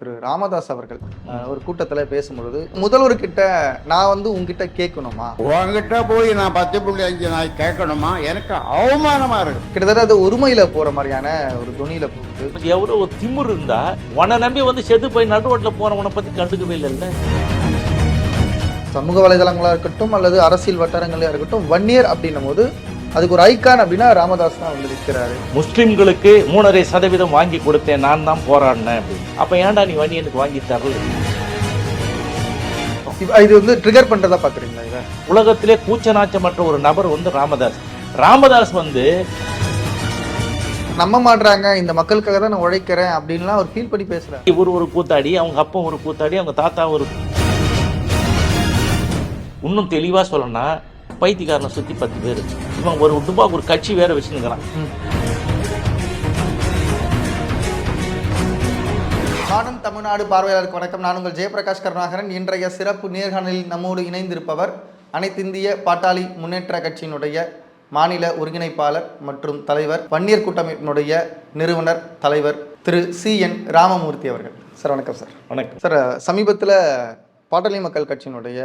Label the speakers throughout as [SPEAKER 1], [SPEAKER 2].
[SPEAKER 1] திரு ராமதாஸ் அவர்கள் ஒரு கூட்டத்தில் பேசும்பொழுது முதல்வர்கிட்ட நான் வந்து உங்ககிட்ட கேட்கணுமா?
[SPEAKER 2] உங்ககிட்ட போய் நான் பத்து புள்ளி அஞ்சு நாய் கேட்கணுமா? எனக்கு அவமானமா இருக்கு.
[SPEAKER 1] கிட்டத்தட்ட அது ஒருமையில போற மாதிரியான ஒரு துணியில போகுது.
[SPEAKER 3] எவ்வளவு ஒரு திமிரு இருந்தா உன்னை நம்பி வந்து செத்து போய் நடுவோட்டில் போறவனை பத்தி கண்டுக்கவே இல்லைல்ல?
[SPEAKER 1] சமூக வலைதளங்களா இருக்கட்டும் அல்லது அரசியல் வட்டாரங்களா இருக்கட்டும் வன்னியர் அப்படின்னும் போது அதுக்கு ஒரு ஐக்கான் அப்படின்னா ராமதாஸ் தான் வந்து நிற்கிறாரு
[SPEAKER 3] முஸ்லிம்களுக்கு மூணரை சதவீதம் வாங்கி கொடுத்தேன் நான் தான் போராடினேன் அப்படின்னு. அப்ப ஏன்டா நீ வண்டி எனக்கு வாங்கி தரல?
[SPEAKER 1] இது வந்து ட்ரிகர் பண்றதா பாக்குறீங்களா இதை
[SPEAKER 3] உலகத்திலே கூச்சநாச்சமற்ற ஒரு நபர் வந்து ராமதாஸ். ராமதாஸ் வந்து
[SPEAKER 1] நம்ப மாட்றாங்க இந்த மக்களுக்காக தான் நான் உழைக்கிறேன் அப்படின்லாம் அவர் ஃபீல் பண்ணி பேசுறாரு.
[SPEAKER 3] இவர் ஒரு கூத்தாடி அவங்க அப்பா ஒரு கூத்தாடி அவங்க தாத்தா ஒரு இன்னும் தெளிவா சொல்லணும்னா பைத்தியக்காரனை சுத்தி பத்து பேர். இவன் ஒரு துபாக்கு ஒரு கட்சி வேற வச்சுருக்கிறான்.
[SPEAKER 1] மாடர்ன் தமிழ்நாடு பார்வையாளருக்கு வணக்கம். நான் உங்கள் ஜெயபிரகாஷ் கருணாகரன். இன்றைய சிறப்பு நேர்காணலில் நம்மோடு இணைந்திருப்பவர் அனைத்திந்திய பாட்டாளி முன்னேற்ற கட்சியினுடைய மாநில ஒருங்கிணைப்பாளர் மற்றும் தலைவர் வன்னியர் கூட்டமைப்பினுடைய நிறுவனர் தலைவர் திரு சி என் ராமமூர்த்தி அவர்கள். சார் வணக்கம் சார்.
[SPEAKER 3] வணக்கம்.
[SPEAKER 1] சார் சமீபத்தில் பாட்டாளி மக்கள் கட்சியினுடைய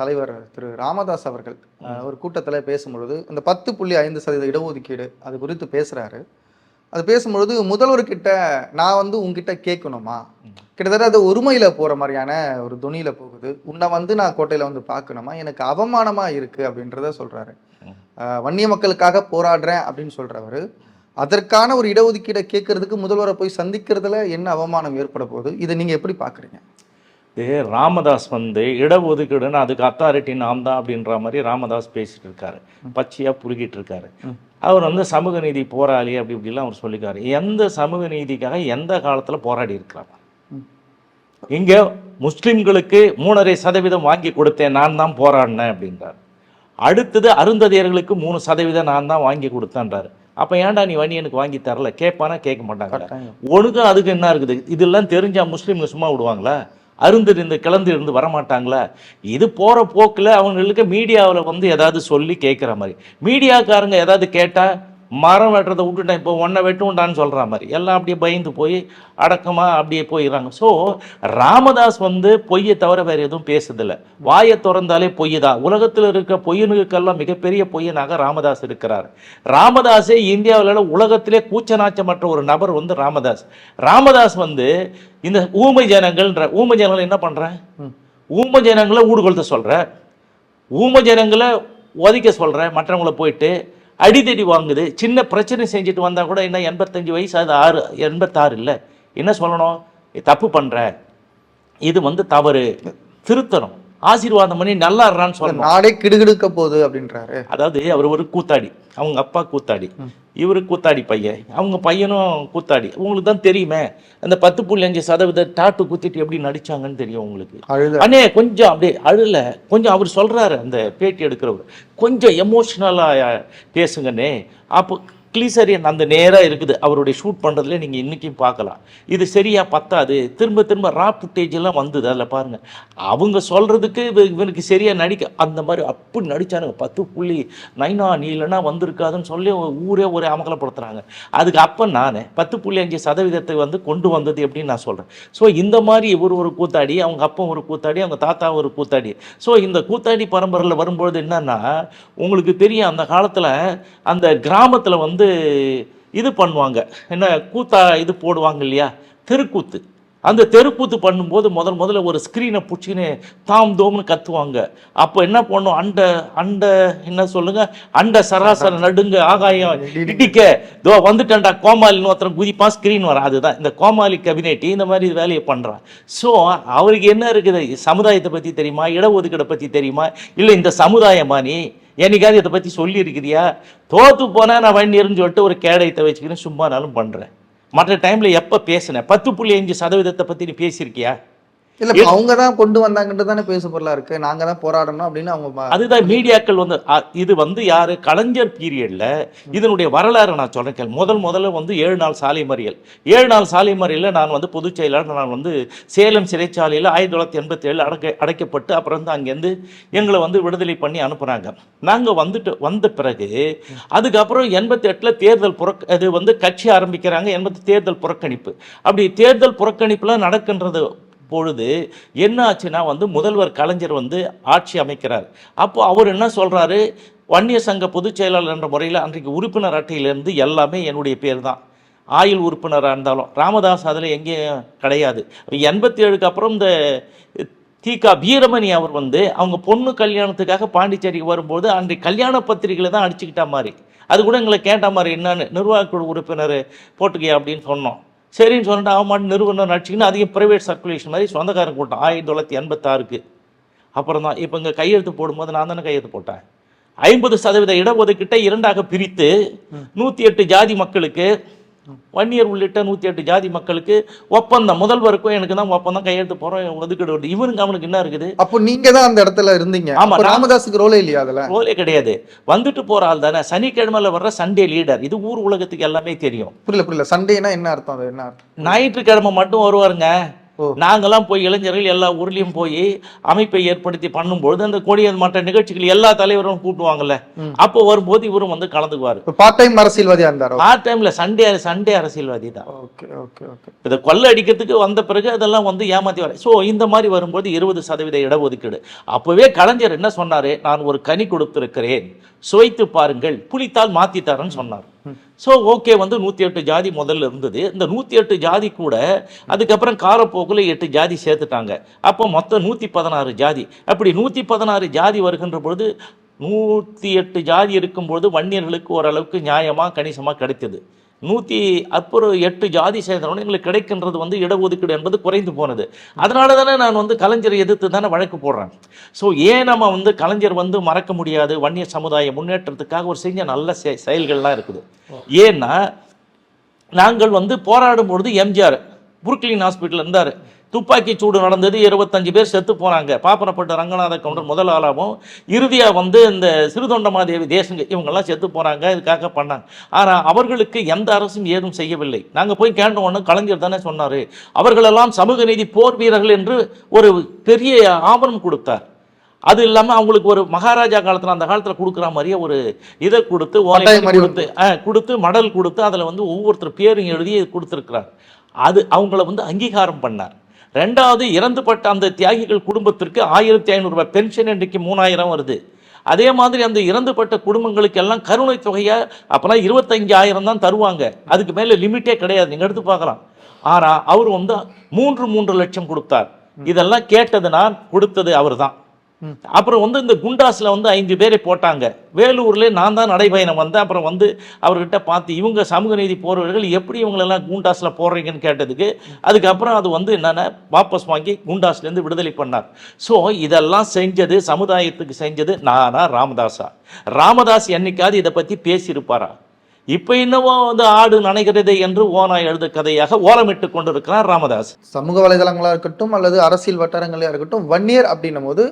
[SPEAKER 1] தலைவர் திரு ராமதாஸ் அவர்கள் ஒரு கூட்டத்தில் பேசும்பொழுது இந்த பத்து புள்ளி ஐந்து சதவீத இடஒதுக்கீடு அது குறித்து பேசுகிறாரு அது பேசும்பொழுது முதல்வர்கிட்ட நான் வந்து உங்ககிட்ட கேட்கணுமா? கிட்டத்தட்ட அது ஒருமையில் போகிற மாதிரியான ஒரு துணியில் போகுது. உன்னை வந்து நான் கோட்டையில் வந்து பார்க்கணுமா? எனக்கு அவமானமாக இருக்குது அப்படின்றத சொல்கிறாரு வன்னிய மக்களுக்காக போராடுறேன் அப்படின்னு சொல்கிறவர் அதற்கான ஒரு இடஒதுக்கீடை கேட்கறதுக்கு முதல்வரை போய் சந்திக்கிறதுல என்ன அவமானம் ஏற்பட போகுது? இதை நீங்கள் எப்படி பார்க்குறீங்க
[SPEAKER 3] ராமதாஸ் வந்து இடஒதுக்கீடுன்னு அதுக்கு அத்தாரிட்டி நாம் தான் அப்படின்ற மாதிரி ராமதாஸ் பேசிட்டு இருக்காரு. பச்சையா புருகிட்டு இருக்காரு. அவர் வந்து சமூக நீதி போராளி அப்படி இப்படிலாம் அவர் சொல்லிக்காரு. எந்த சமூக நீதிக்காக எந்த காலத்துல போராடி இருக்கிறார்? இங்க முஸ்லிம்களுக்கு மூணரை சதவீதம் வாங்கி கொடுத்தேன் நான் தான் போராடினேன் அப்படின்றார். அடுத்தது அருந்ததியர்களுக்கு மூணு சதவீதம் நான் தான் வாங்கி கொடுத்தேன்றாரு. அப்ப ஏன்டா நீ வண்டி எனக்கு வாங்கி தரல? கேட்பானா கேட்க மாட்டாங்க. உனக்கு அதுக்கு என்ன இருக்குது? இதெல்லாம் தெரிஞ்சா முஸ்லீம்ங்க சும்மா விடுவாங்களா? அருந்திருந்து கிளந்து இருந்து வரமாட்டாங்களா? இது போகிற போக்கில் அவங்களுக்கு மீடியாவில் வந்து ஏதாவது சொல்லி கேட்குற மாதிரி. மீடியாக்காரங்க ஏதாவது கேட்டால் மரம் வெட்டுறதை விட்டுட்டேன் இப்போ ஒன்றை வெட்டுண்டான்னு சொல்ற மாதிரி. எல்லாம் அப்படியே பயந்து போய் அடக்கமா அப்படியே போயிடுறாங்க. ஸோ ராமதாஸ் வந்து பொய்யை தவிர வேற எதுவும் பேசுதில்ல வாயை திறந்தாலே பொய் தான். உலகத்தில் இருக்க பொய்யனுக்கெல்லாம் மிகப்பெரிய பொய்யனாக ராமதாஸ் இருக்கிறார். ராமதாஸே இந்தியாவில் உலகத்திலே கூச்சநாச்சமற்ற ஒரு நபர் வந்து ராமதாஸ். ராமதாஸ் வந்து இந்த ஊமை ஜனங்கள்ன்ற ஊமை ஜனங்கள் என்ன பண்றேன் ஊமை ஜனங்களை ஊடுகொளுத்த சொல்ற. ஊமை ஜனங்களை ஒதுக்க சொல்ற. மற்றவங்கள போயிட்டு அடிதடி வாங்குது. சின்ன பிரச்சனை செஞ்சுட்டு வந்தால் கூட என்ன எண்பத்தஞ்சு வயசு அது ஆறு எண்பத்தாறு இல்லை. என்ன சொல்லணும்? தப்பு பண்ணுற இது வந்து தவறு. திருத்தணும். ஆசீர்வாதம் பண்ணி நல்லா இருறான்னு சொல்லணும்.
[SPEAKER 1] நாடே கிடுகிடுக்க போகுது அப்படின்றாரு.
[SPEAKER 3] அதாவது அவர் ஒரு கூத்தாடி. அவங்க அப்பா கூத்தாடி. இவரு கூத்தாடி பையன். அவங்க பையனும் கூத்தாடி. உங்களுக்கு தான் தெரியுமே அந்த பத்து புள்ளி அஞ்சு சதவீத டாட்டு குத்திட்டு எப்படி நடிச்சாங்கன்னு தெரியும் உங்களுக்கு. அண்ணே கொஞ்சம் அப்படியே அழுல. கொஞ்சம் அவர் சொல்றாரு அந்த பேட்டி எடுக்கிறவர். கொஞ்சம் எமோஷ்னலா பேசுங்கண்ணே. அப்போ கிளீசரியன் அந்த நேராக இருக்குது. அவருடைய ஷூட் பண்ணுறதுல நீங்கள் இன்றைக்கும் பார்க்கலாம். இது சரியாக பத்தாது. திரும்ப திரும்ப ரா ஃபுட்டேஜெல்லாம் வந்தது அதில் பாருங்கள் அவங்க சொல்கிறதுக்கு இவனுக்கு சரியாக நடிக்க அந்த மாதிரி அப்படி நடித்தானுங்க பத்து புள்ளி நைனா நீ இல்லைன்னா வந்திருக்காதுன்னு சொல்லி ஊரே ஒரே அமகலப்படுத்துகிறாங்க அதுக்கு அப்போ நான் பத்து புள்ளி அஞ்சு சதவீதத்தை வந்து கொண்டு வந்தது எப்படின்னு நான் சொல்கிறேன் ஸோ இந்த மாதிரி இவர் ஒரு கூத்தாடி அவங்க அப்பா ஒரு கூத்தாடி அவங்க தாத்தா ஒரு கூத்தாடி. ஸோ இந்த கூத்தாடி பரம்பரையில் வரும்பொழுது என்னன்னா உங்களுக்கு தெரியும் அந்த காலத்தில் அந்த கிராமத்தில் வந்து இது பண்ணுவாங்க. என்ன கூத்தா இது போடுவாங்க இல்லையா? தெருக்கூத்து. அந்த தெருக்கூத்து பண்ணும்போது முதல் முதல்ல ஒரு ஸ்க்ரீனை பிடிச்சின்னு தாம் தோம்னு கத்துவாங்க. அப்போ என்ன பண்ணும்? அண்ட அண்ட என்ன சொல்லுங்க? அண்ட சராசர நடுங்க ஆகாயம் இடிக்க. தோ வந்துட்டேன்டா கோமாளின்னு ஒருத்தன் குதிப்பான் ஸ்க்ரீன் வர அதுதான். இந்த கோமாளி கபினெட்டி இந்த மாதிரி வேலையை பண்ணுறான் ஸோ அவருக்கு என்ன இருக்குது? சமுதாயத்தை பற்றி தெரியுமா? இடஒதுக்கீடை பற்றி தெரியுமா? இல்லை இந்த சமுதாயமா நீ? என்னைக்காவது இதை பற்றி சொல்லியிருக்கிறியா? தோத்து போனால் நான் வண்டியர்னு சொல்லிட்டு ஒரு கேடயத்தை வச்சுக்கின்னு சும்மானாலும் பண்ணுறேன் மற்ற டைமில் எப்போ பேசினேன் பத்து புள்ளி அஞ்சு சதவீதத்தை பற்றி நீ பேசியிருக்கியா?
[SPEAKER 1] இல்ல அவங்க தான் கொண்டு வந்தாங்கன்ட்டு தானே பேசு பொருளா இருக்கு. நாங்க தான் போராடணும் அப்படின்னு அவங்க
[SPEAKER 3] அதுதான் மீடியாக்கள் வந்து இது வந்து யாரு? கலைஞர் பீரியட்ல இதனுடைய வரலாறு நான் சொல்றேன். முதல் முதல்ல வந்து ஏழு நாள் சாலை மறியல் ஏழு நாள் சாலை மறியல்ல நான் வந்து பொதுச் செயலாளர் நான் வந்து சேலம் சிறைச்சாலையில் ஆயிரத்தி தொள்ளாயிரத்தி எண்பத்தி ஏழு அடக்க அடைக்கப்பட்டு அப்புறம் வந்து அங்கேருந்து எங்களை வந்து விடுதலை பண்ணி அனுப்புனாங்க. நாங்க வந்துட்டு வந்த பிறகு அதுக்கப்புறம் எண்பத்தி எட்டுல தேர்தல் புறக் அது வந்து கட்சி ஆரம்பிக்கிறாங்க. எண்பத்தி தேர்தல் புறக்கணிப்பு. அப்படி தேர்தல் புறக்கணிப்புலாம் நடக்கின்றது பொழுது என்ன ஆச்சுன்னா வந்து முதல்வர் கலைஞர் வந்து ஆட்சி அமைக்கிறார். அப்போது அவர் என்ன சொல்கிறாரு வன்னிய சங்க பொதுச் செயலாளர் என்ற முறையில் அன்றைக்கு உறுப்பினர் அட்டையிலேருந்து எல்லாமே என்னுடைய பேர் தான் ஆயுள் உறுப்பினராக இருந்தாலும். ராமதாஸ் அதில் எங்கேயும் கிடையாது. எண்பத்தி ஏழுக்கு அப்புறம் இந்த தீகா வீரமணி அவர் வந்து அவங்க பொண்ணு கல்யாணத்துக்காக பாண்டிச்சேரிக்கு வரும்போது அன்றைக்கு கல்யாண பத்திரிகையில் தான் அடிச்சுக்கிட்ட மாதிரி. அது கூட எங்களை கேட்ட மாதிரி என்னன்னு நிர்வாகக்குழு உறுப்பினர் போட்டுக்கியா அப்படின்னு சொன்னோம். சரின்னு சொல்லிட்டு அவன் மட்டும் நிறுவனம் நடிச்சிக்கின்னு அதிகம் ப்ரைவேட் சர்க்குலேஷன் மாதிரி சொந்தக்காரன் கூட்டம் ஆயிரத்தி தொள்ளாயிரத்தி எண்பத்தாறுக்கு. அப்புறம் தான் இப்போ இங்கே கையெழுத்து போடும்போது நான் தானே கையெழுத்து போட்டேன். ஐம்பது சதவீத இடஒதுக்கீட்டை இரண்டாக பிரித்து நூற்றி எட்டு ஜாதி மக்களுக்கு வன்னியர் உள்ளிட்ட நூற்றி எட்டு ஜாதி மக்களுக்கு ஒப்பந்தம். முதல்வருக்கும் எனக்கு தான் ஒப்பந்தம். கையெழுத்து போகிறோம் ஒதுக்கீடு உண்டு. இவனுக்கு அவனுக்கு என்ன இருக்குது?
[SPEAKER 1] அப்போ நீங்க தான் அந்த இடத்துல இருந்தீங்க.
[SPEAKER 3] ஆமா,
[SPEAKER 1] அப்ப
[SPEAKER 3] நான்-
[SPEAKER 1] ராமதாஸுக்கு ரோலே இல்லையா அதுல?
[SPEAKER 3] ரோலே கிடையாது. வந்துட்டு போற ஆள் தானே. சனிக்கிழமையில வர்ற சண்டே லீடர் இது ஊர் உலகத்துக்கு எல்லாமே தெரியும்.
[SPEAKER 1] புரியல புரியல. சண்டேனா என்ன அர்த்தம்? அது என்ன அர்த்தம்?
[SPEAKER 3] ஞாயிற்றுக்கிழமை மட்டும் வருவாருங்க. நாங்கெல்லாம் போய் இளைஞர்கள் எல்லா ஊர்லயும் போய் அமைப்பை ஏற்படுத்தி பண்ணும்பொழுது அந்த கொடிய மற்ற நிகழ்ச்சிகள் எல்லா தலைவரும் கூட்டுவாங்கல்ல.
[SPEAKER 1] ம்.
[SPEAKER 3] அப்போ வரும்போது இவரும் வந்து கலந்துக்குவாரு.
[SPEAKER 1] பார்ட் டைம் அரசியல்வாதியா இருந்தாரோ?
[SPEAKER 3] ஆ டைம்ல சண்டே சண்டே அரசியல்வாதி தான்.
[SPEAKER 1] Okay okay okay.
[SPEAKER 3] இதை கொள்ளை அடிக்கிறதுக்கு வந்த பிறகு அதெல்லாம் வந்து ஏமாத்தி வர ஸோ இந்த மாதிரி வரும்போது இருபது சதவீத இடஒதுக்கீடு. அப்போவே கலைஞர் என்ன சொன்னாரு? நான் ஒரு கனி கொடுத்திருக்கிறேன். சுவைத்து பாருங்கள். புளித்தால் மாத்தி தரேன்னு சொன்னார். ஸோ ஓகே வந்து நூற்றி எட்டு ஜாதி முதல்ல இருந்தது. இந்த நூற்றி எட்டு ஜாதி கூட அதுக்கப்புறம் காலப்போக்கில் எட்டு ஜாதி சேர்த்துட்டாங்க. அப்போ மொத்தம் நூற்றி பதினாறு ஜாதி. அப்படி நூற்றி பதினாறு ஜாதி வருகின்ற பொழுது நூற்றி எட்டு ஜாதி இருக்கும்பொழுது வன்னியர்களுக்கு ஓரளவுக்கு நியாயமாக கணிசமாக கிடைத்தது. நூற்றி அப்புறம் எட்டு ஜாதி சேர்ந்தவொடனே எங்களுக்கு கிடைக்கின்றது வந்து இடஒதுக்கீடு என்பது குறைந்து போனது. அதனால தானே நான் வந்து கலைஞரை எதிர்த்து தானே வழக்கு போடுறேன். ஸோ ஏன் நம்ம வந்து கலைஞர் வந்து மறக்க முடியாது? வன்னிய சமுதாய முன்னேற்றத்துக்காக ஒரு செஞ்ச நல்ல செ- செயல்கள்லாம் இருக்குது. ஏன்னா நாங்கள் வந்து போராடும் பொழுது எம்ஜிஆர் புருக்லின் ஹாஸ்பிட்டல் இருந்தார். துப்பாக்கி சூடு நடந்தது. இருபத்தஞ்சு பேர் செத்து போனாங்க. பாப்பனப்பட்ட ரங்கநாத கவுண்டர் முதல் ஆளாகவும் இறுதியாக வந்து இந்த சிறுதொண்டமாதேவி தேசங்க இவங்கெல்லாம் செத்து போனாங்க. இதுக்காக பண்ணாங்க. ஆனால் அவர்களுக்கு எந்த அரசும் ஏதும் செய்யவில்லை. நாங்கள் போய் கேட்ட உடனே கலைஞர் தானே சொன்னார். அவர்களெல்லாம் சமூக நீதி போர் வீரர்கள் என்று ஒரு பெரிய ஆவணம் கொடுத்தார். அது இல்லாமல் அவங்களுக்கு ஒரு மகாராஜா காலத்தில் அந்த காலத்தில் கொடுக்குற மாதிரியே ஒரு இதை கொடுத்து கொடுத்து கொடுத்து மடல் கொடுத்து அதில் வந்து ஒவ்வொருத்தர் பேரும் எழுதி கொடுத்துருக்கிறார். அது அவங்கள வந்து அங்கீகாரம் பண்ணார். ரெண்டாவது இறந்துபட்ட அந்த தியாகிகள் குடும்பத்திற்கு ஆயிரத்தி ஐநூறுரூபா பென்ஷன் இன்றைக்கு மூணாயிரம் வருது. அதே மாதிரி அந்த இறந்துபட்ட குடும்பங்களுக்கு எல்லாம் கருணை தொகையை அப்போலாம் இருபத்தஞ்சாயிரம் தான் தருவாங்க. அதுக்கு மேலே லிமிட்டே கிடையாது. நீங்கள் எடுத்து பார்க்கலாம். ஆனால் அவர் வந்து மூன்று மூன்று லட்சம் கொடுத்தார். இதெல்லாம் கேட்டது நான் கொடுத்தது அவர் தான். அப்புறம் வந்து இந்த குண்டாஸில் வந்து ஐந்து பேரை போட்டாங்க. வேலூரில் நான் தான் நடைபயணம் வந்தேன். அப்புறம் வந்து அவர்கிட்ட பார்த்து இவங்க சமூக நீதி போறவர்கள் எப்படி இவங்களெல்லாம் குண்டாஸில் போடுறீங்கன்னு கேட்டதுக்கு அதுக்கப்புறம் அது வந்து என்னென்ன வாபஸ் வாங்கி குண்டாஸ்லேருந்து விடுதலை பண்ணார். ஸோ இதெல்லாம் செஞ்சது சமுதாயத்துக்கு செஞ்சது நானா ராமதாஸா ராமதாஸ் என்னைக்காவது இதை பற்றி பேசியிருப்பாரா? இப்போ என்னவோ வந்து ஆடு நனைகிறது என்று ஓனாய் எழுத கதையாக ஓலமிட்டு கொண்டிருக்கிறார் ராமதாஸ்.
[SPEAKER 1] சமூக வலைதளங்களாக இருக்கட்டும் அல்லது அரசியல் வட்டாரங்களாக இருக்கட்டும் வன்னியர் அப்படின்னும் போது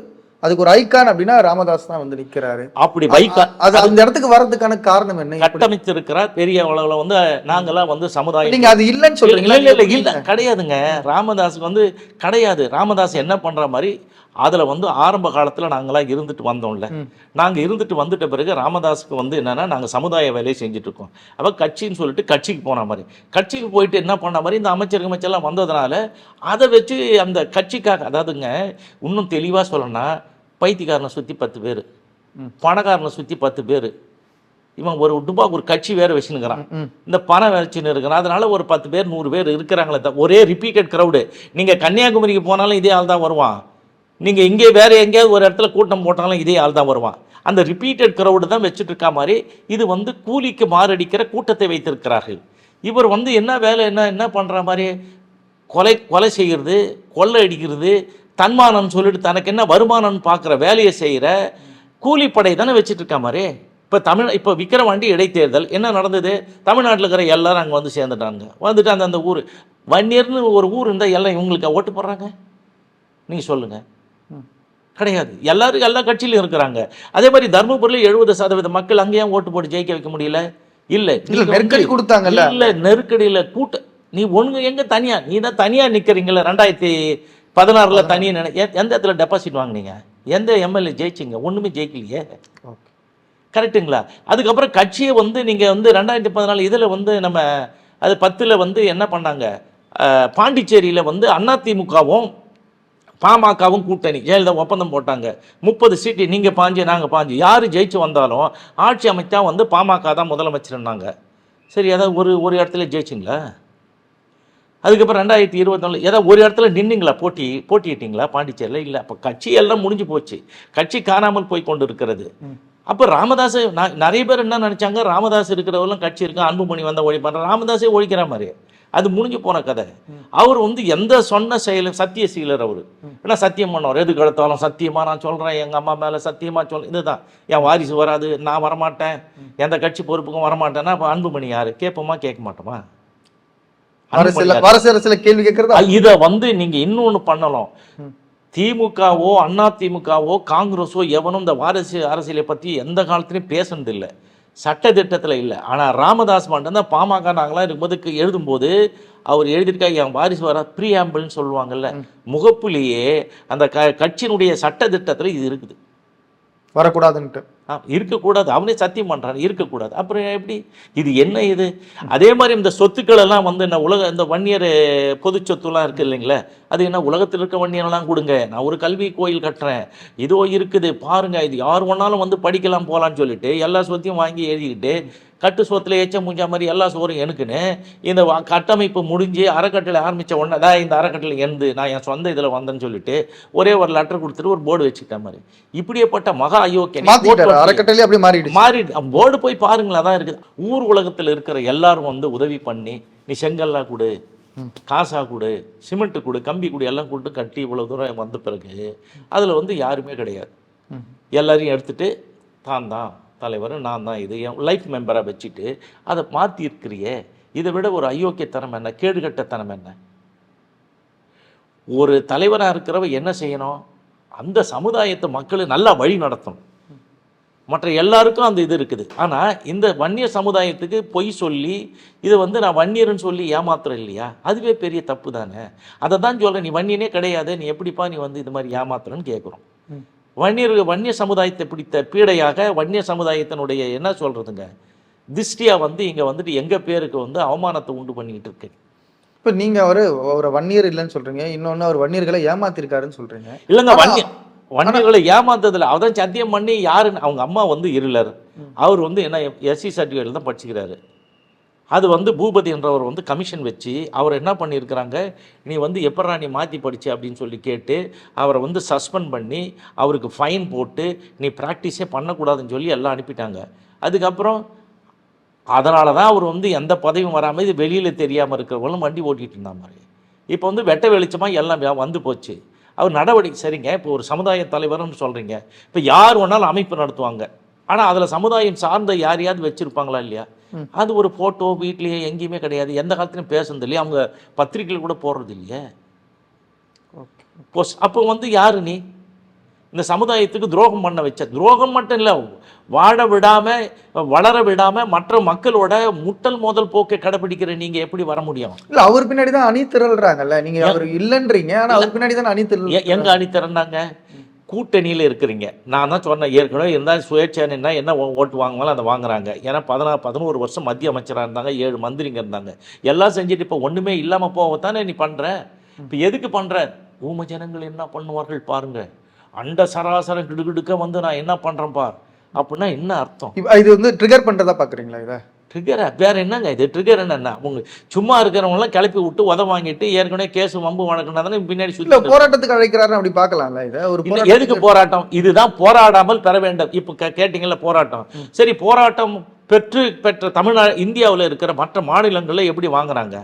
[SPEAKER 1] அதுக்கு ஒரு ஐகான் அப்படின்னா ராமதாஸ் தான் வந்து நிக்கிறாரு.
[SPEAKER 3] அப்படி பைக்கா
[SPEAKER 1] அது அந்த இடத்துக்கு வர்றதுக்கான காரணம் என்ன?
[SPEAKER 3] கட்டமைச்சிருக்கிறார் பெரிய அளவில் வந்து நாங்கெல்லாம் வந்து சமுதாயம்.
[SPEAKER 1] நீங்க அது இல்லைன்னு
[SPEAKER 3] இல்ல
[SPEAKER 1] சொல்றீங்களா?
[SPEAKER 3] இல்ல இல்ல இல்ல கிடையாதுங்க. ராமதாஸுக்கு வந்து கிடையாது. ராமதாஸ் என்ன பண்ற மாதிரி அதுல வந்து ஆரம்ப காலத்துல நாங்களாம் இருந்துட்டு வந்தோம்ல.
[SPEAKER 1] ம்.
[SPEAKER 3] நாங்க இருந்துட்டு வந்துட்ட பிறகு ராமதாஸுக்கு வந்து என்னன்னா நாங்க சமுதாய வேலையை செஞ்சுட்டு இருக்கோம். அப்ப கட்சின்னு சொல்லிட்டு கட்சிக்கு போன மாதிரி. கட்சிக்கு போயிட்டு என்ன பண்ண மாதிரி இந்த அமைச்சர் அமைச்சர்லாம் வந்ததுனால அதை வச்சு அந்த கட்சிக்காக அதாவதுங்க இன்னும் தெளிவா சொல்லணும்னா பைத்தியக்காரனை சுத்தி பத்து பேர். பணக்காரனை சுத்தி பத்து பேர். இவன் ஒரு டுபா ஒரு கட்சி வேற வச்சுன்னுக்கிறான்.
[SPEAKER 1] ம்.
[SPEAKER 3] இந்த பணம் வச்சுன்னு இருக்கிறான். அதனால ஒரு பத்து பேர் நூறு பேர் இருக்கிறாங்களே தவிர ஒரே ரிப்பீட்டட் க்ரௌடு நீங்கள் கன்னியாகுமரிக்கு போனாலும் இதே ஆள் தான் வருவான். நீங்கள் இங்கே வேற எங்கேயாவது ஒரு இடத்துல கூட்டம் போட்டாலும் இதே ஆள் தான் வருவான். அந்த ரிப்பீட்டட் க்ரௌடு தான் வச்சுட்டு இருக்கா மாதிரி இது வந்து கூலிக்கு மாரடிக்கிற கூட்டத்தை வைத்திருக்கிறார்கள். இவர் வந்து என்ன வேலை என்ன என்ன பண்ணுற மாதிரி கொலை கொலை செய்கிறது கொள்ளை அடிக்கிறது தன்மானம்னு சொல்லிட்டு தனக்கு என்ன வருமானம்னு பார்க்குற வேலையை செய்கிற கூலிப்படை தானே வச்சுட்டு இருக்கா மாதிரி இப்போ தமிழ் இப்போ விக்கிரவாண்டி இடைத்தேர்தல் என்ன நடந்தது? தமிழ்நாட்டில் இருக்கிற எல்லாரும் அங்கே வந்து சேர்ந்துட்டாங்க வந்துட்டு அந்த அந்த ஊர் வன்னியர்னு ஒரு ஊர் இருந்தால் எல்லாம் இவங்களுக்கு ஓட்டு போடுறாங்க? நீங்க சொல்லுங்க. கிடையாது. எல்லாரும் எல்லா கட்சியிலும் இருக்கிறாங்க. அதே மாதிரி தர்மபுரியில் எழுபது சதவீத மக்கள் அங்கேயும் ஓட்டு போட்டு ஜெயிக்க வைக்க முடியல? இல்ல.
[SPEAKER 1] நெருக்கடி கொடுத்தாங்கல்ல.
[SPEAKER 3] இல்ல நெருக்கடியில கூட்ட நீ ஒண்ணு எங்க தனியா? நீ தான் தனியா நிக்கிறீங்கல்ல ரெண்டாயிரத்தி பதினாறுல தனியா நினை எந்த இடத்துல டெபாசிட் வாங்குனீங்க? எந்த எம்எல்ஏ ஜெயிச்சிங்க? ஒண்ணுமே ஜெயிக்கலையே.
[SPEAKER 1] ஓகே
[SPEAKER 3] கரெக்ட்டுங்களா அதுக்கப்புறம் கட்சியை வந்து நீங்க வந்து ரெண்டாயிரத்தி பதினாலு இதுல வந்து நம்ம அது பத்துல வந்து என்ன பண்ணாங்க? பாண்டிச்சேரியில வந்து அதிமுகவும் பாமகவும் கூட்டணி ஜெயலலிதா ஒப்பந்தம் போட்டாங்க. முப்பது சீட்டு நீங்க பாஞ்சு நாங்க பாஞ்சு. யாரு ஜெயிச்சு வந்தாலும் ஆட்சி அமைச்சா வந்து பாமக தான் முதலமைச்சர்னாங்க. சரி ஏதாவது ஒரு ஒரு இடத்துல ஜெயிச்சிங்களா? அதுக்கப்புறம் ரெண்டாயிரத்தி இருபத்தொன்னு ஏதாவது ஒரு இடத்துல நின்னீங்களா? போட்டி போட்டியிட்டீங்களா? பாண்டிச்சேரியில்? இல்லை. அப்போ கட்சி எல்லாம் முடிஞ்சு போச்சு. கட்சி காணாமல் போய் கொண்டு இருக்கிறது அப்போ ராமதாஸ் நான் நிறைய பேர் என்ன நினைச்சாங்க? ராமதாஸ் இருக்கிறவங்களும் கட்சி இருக்கு. அன்புமணி வந்தால் ஒழிப்பாங்க ராமதாஸே ஒழிக்கிற மாதிரி. அது முடிஞ்சு போன கதை. அவர் வந்து எந்த சொன்ன செயலும் சத்திய சீலர் அவர் ஏன்னா சத்தியம் பண்ணுவார் எதுக்கு எடுத்தாலும் சத்தியமா நான் சொல்றேன். எங்க அம்மா மேல சத்தியமா சொல்ல இதுதான். என் வாரிசு வராது. நான் வரமாட்டேன். எந்த கட்சி பொறுப்புக்கும் வரமாட்டேன்னா அப்போ அன்புமணி யாரு? கேட்போமா? கேட்க மாட்டோமா?
[SPEAKER 1] வர சில சில கேள்வி கேட்கறது
[SPEAKER 3] இத வந்து நீங்க இன்னொன்னு பண்ணலாம் திமுகவோ அண்ணா திமுகவோ காங்கிரஸோ எவனும் இந்த வாரிசு அரசியலை பத்தி எந்த காலத்திலையும் பேசுனது இல்லை. சட்ட திட்டத்துல இல்லை. ஆனா ராமதாஸ் மட்டும் தான் பாமக நாங்களாம் இருக்கும்போது எழுதும்போது அவர் எழுதியிருக்கா என் வாரிசு வர ப்ரீஆம்பிள்னு சொல்லுவாங்கல்ல. முகப்புலேயே அந்த க கட்சியினுடைய சட்ட திட்டத்துல இது இருக்குது.
[SPEAKER 1] வரக்கூடாதுன்ட்டு.
[SPEAKER 3] ஆ, இருக்கக்கூடாது. அவனே சத்தியம் பண்ணுறான் இருக்கக்கூடாது. அப்புறம் எப்படி? இது என்ன இது? அதே மாதிரி இந்த சொத்துக்கள் எல்லாம் வந்து என்ன உலக இந்த வன்னியர் பொது சொத்துலாம் இருக்கு இல்லைங்களா? அது என்ன உலகத்தில் இருக்க வன்னியரெல்லாம் கொடுங்க. நான் ஒரு கல்வி கோயில் கட்டுறேன். இதோ இருக்குது. பாருங்க இது யார் வேணாலும் வந்து படிக்கலாம் போகலான்னு சொல்லிட்டு எல்லா சொத்தையும் வாங்கி எழுதிக்கிட்டு கட்டு சோத்துல எச்ச மூஞ்ச மாதிரி எல்லா சோறும் எனக்குன்னு இந்த கட்டமைப்பு முடிஞ்சு அறக்கட்டளை ஆரம்பிச்ச உடனே தான் இந்த அறக்கட்டளை எந்து நான் என் சொந்த இதுல வந்தேன்னு சொல்லிட்டு ஒரே ஒரு லெட்டர் கொடுத்துட்டு ஒரு போர்டு வச்சுக்கிட்ட மாதிரி. இப்படியேப்பட்ட மகா
[SPEAKER 1] மாத்திட்டாரு. அறக்கட்டளை அப்படியே மாறிடுச்சு.
[SPEAKER 3] மாறி போர்டு போய் பாருங்களேன் அதான் இருக்குது. ஊர் உலகத்தில் இருக்கிற எல்லாரும் வந்து உதவி பண்ணி நீ செங்கல்லா கொடு காசா கொடு சிமெண்ட் கொடு கம்பி கொடு எல்லாம் கொடுத்து கட்டி இவ்வளவு தூரம் வந்த பிறகு அதுல வந்து யாருமே கிடையாது. எல்லாரையும் எடுத்துட்டு தான் தான். தலைவரும் நான் தான் இது. என் லைஃப் மெம்பராக வச்சுட்டு அதை மாற்றிருக்கிறியே இதை விட ஒரு அயோக்கியத்தனம் என்ன? கேடுகட்டத்தனம் என்ன? ஒரு தலைவராக இருக்கிறவ என்ன செய்யணும்? அந்த சமுதாயத்தை மக்களை நல்லா வழி நடத்தணும். மற்ற எல்லாருக்கும் அந்த இது இருக்குது. ஆனால் இந்த வன்னிய சமுதாயத்துக்கு பொய் சொல்லி இதை வந்து நான் வன்னியர்னு சொல்லி ஏமாத்துறேன் இல்லையா? அதுவே பெரிய தப்பு தானே அதை தான் சொல்கிறேன் நீ வன்னியனே கிடையாது. நீ எப்படிப்பா நீ வந்து இது மாதிரி ஏமாத்துறன்னு கேட்குறோம் வன்னியர் வன்னிய சமுதாயத்தை பிடித்த பீடையாக வன்னிய சமுதாயத்தினுடைய என்ன சொல்கிறதுங்க திஷ்டியா வந்து இங்கே வந்துட்டு எங்கள் பேருக்கு வந்து அவமானத்தை உண்டு பண்ணிக்கிட்டு இருக்கு.
[SPEAKER 1] இப்ப நீங்க அவரு ஒரு வன்னியர் இல்லைன்னு சொல்றீங்க. இன்னொன்னு அவர் வன்னியர்களை ஏமாத்திருக்காருன்னு சொல்றீங்க.
[SPEAKER 3] இல்லைங்க வன்னிய வன்னியர்களை ஏமாந்ததில்ல அதான் சத்தியம் பண்ணி யாருன்னு அவங்க அம்மா வந்து இருளர். அவர் வந்து என்ன எஸ்சி சர்டிஃபிகேட்ல தான் படிச்சுக்கிறாரு. அது வந்து பூபதி என்றவர் வந்து கமிஷன் வச்சு அவர் என்ன பண்ணியிருக்கிறாங்க? நீ வந்து எப்படா நீ மாற்றி படிச்சு அப்படின்னு சொல்லி கேட்டு அவரை வந்து சஸ்பெண்ட் பண்ணி அவருக்கு ஃபைன் போட்டு நீ ப்ராக்டிஸே பண்ணக்கூடாதுன்னு சொல்லி எல்லாம் அனுப்பிட்டாங்க. அதுக்கப்புறம் அதனால தான் அவர் வந்து எந்த பதவியும் வராமல் இது வெளியில் தெரியாமல் இருக்கிறவங்களும் வண்டி ஓட்டிகிட்டு இருந்தா மாதிரி. இப்போ வந்து வெட்ட வெளிச்சமாக எல்லாம் வந்து போச்சு. அவர் நடவடிக்கை சரிங்க இப்போ ஒரு சமுதாய தலைவர்னு சொல்கிறீங்க இப்போ யார் வேணாலும் அமைப்பு நடத்துவாங்க. ஆனால் அதில் சமுதாயம் சார்ந்த யாரையாவது வச்சுருப்பாங்களா இல்லையா? அது ஒரு ஃபோட்டோ வீட்லேயே எங்கேயுமே கிடையாது. எந்த காலத்துலையும் பேசுனது இல்லையா. அவங்க பத்திரிக்கையில் கூட போடுறது இல்லையே.
[SPEAKER 1] ஓகே
[SPEAKER 3] போஸ் அப்போ வந்து யாரு நீ? இந்த சமுதாயத்துக்கு துரோகம் பண்ண வச்ச துரோகம் மட்டும் இல்லை வாழ விடாம வளர விடாம மற்ற மக்களோட முட்டல் மோதல் போக்கை கடைபிடிக்கிற நீங்க எப்படி வர முடியும்?
[SPEAKER 1] இல்ல அவர் பின்னாடி தான் அணி திரள்றாங்கல்ல நீங்க அவர் இல்லன்றீங்க. ஆனா அவர் பின்னாடி தான் அணி திரள்
[SPEAKER 3] எங்க அணி திரண்டாங்க கூட்டணியில் இருக்கிறீங்க. நான் தான் சொன்னேன் ஏற்கனவே இருந்தால் சுயேட்சைன்னா என்ன ஓட்டு வாங்குவாலும் அதை வாங்குறாங்க. ஏன்னா பதினா பதினோரு வருஷம் மத்திய அமைச்சராக இருந்தாங்க ஏழு மந்திரிங்க இருந்தாங்க. எல்லாம் செஞ்சுட்டு இப்போ ஒன்றுமே இல்லாமல் போக தானே நீ பண்ணுற இப்போ எதுக்கு பண்ணுற ஊம ஜனங்கள் என்ன பண்ணுவார்கள் பாருங்க. அண்ட சராசரம் கிடுகிடுக்க வந்து நான் என்ன பண்ணுறேன் பார். அப்படின்னா என்ன அர்த்தம்?
[SPEAKER 1] இது வந்து ட்ரிகர் பண்ணுறதா பார்க்குறீங்களா இதை?
[SPEAKER 3] ட்ரிகர் வேற என்னங்க இது? ட்ரிகர் என்னென்ன அவங்க சும்மா இருக்கிறவங்களாம் கிளப்பி விட்டு உத வாங்கிட்டு ஏற்கனவே கேஸ் வம்பு வழக்குனா தானே பின்னாடி சுற்றி
[SPEAKER 1] போராட்டத்துக்கு அழைக்கிறாருன்னு அப்படி பார்க்கலாம்ல இத? ஒரு
[SPEAKER 3] எதுக்கு போராட்டம்? இதுதான் போராடாமல் பெற வேண்டும். இப்போ கேட்டீங்கல்ல போராட்டம். சரி போராட்டம் பெற்று பெற்ற தமிழ்நாடு இந்தியாவில் இருக்கிற மற்ற மாநிலங்களில் எப்படி வாங்குறாங்க?